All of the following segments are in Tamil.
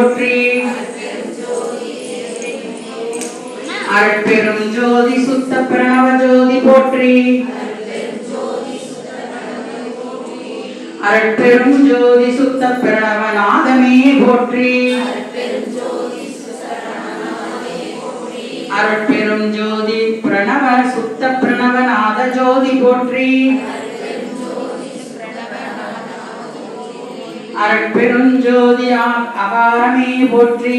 போற்றி. அருட்பெரும் ஜோதி சுத்த பிரணவ ஜோதி போற்றி. அருட்பெரும் ஜோதி சுத்த பிரணவ நாதமே போற்றி. அருட்பெரும் ஜோதி பிரணவ சுத்த பிரணவ நாத ஜோதி போற்றி. அருட்பெரும் ஜோதி அகாரமே போற்றி.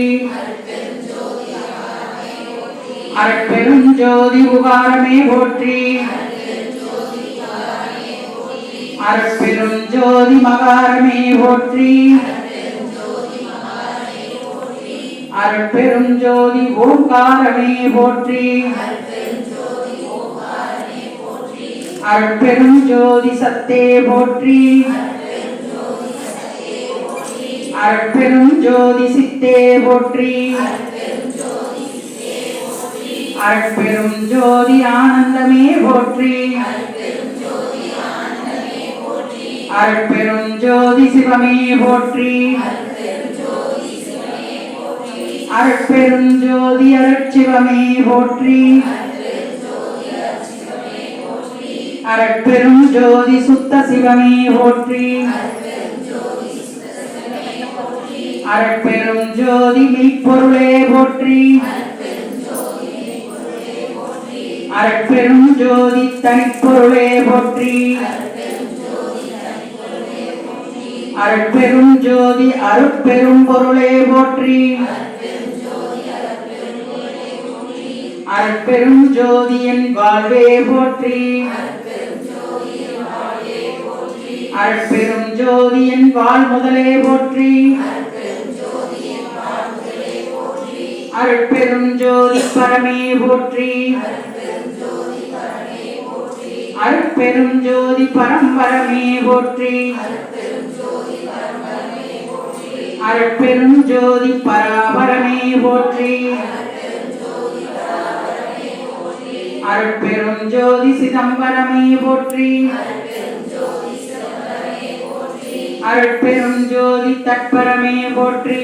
அருட்பெரும் ஜோதி உகாரமே போற்றி. அருட்பெருஞ்சோதி மகாரமே போற்றி. அருட்பெருஞ்சோதி ஓங்காரமே போற்றி. அருட்பெருஞ்சோதி சத்தே போற்றி. அருட்பெரும் ஜோதி சித்தே போற்றி. அருட்பெரும் ஜோதி ஆனந்தமே போற்றி. அருட்பெரும் ஜோதி சிவமே போற்றி. அருட்பெரும் ஜோதி அருட்சிவமே போற்றி. அருட்பெரும் ஜோதி சுத்த சிவமே போற்றி. அருட்பெரும் ஜோதி மெய்ப்பொருளே போற்றி. அருட்பெரும் ஜோதி தனிப்பொருளே போற்றி. அருட்பெரும் ஜோதி அருட்பெரும் பொருளே போற்றி. அருட்பெரும் ஜோதியின் வாழ்வே போற்றி. அருட்பெரும் ஜோதியின் வாழ் முதலே போற்றி. அருட்பெரும் ஜோதி பரமே போற்றி. அருட்பெரும் ஜோதி பரம்பரமே போற்றி. அருட்பெரும் ஜோதி பராபரமே போற்றி. அருட்பெரும் ஜோதி சிதம்பரமே போற்றி. அருட்பெரும் ஜோதி தட்பரமே போற்றி.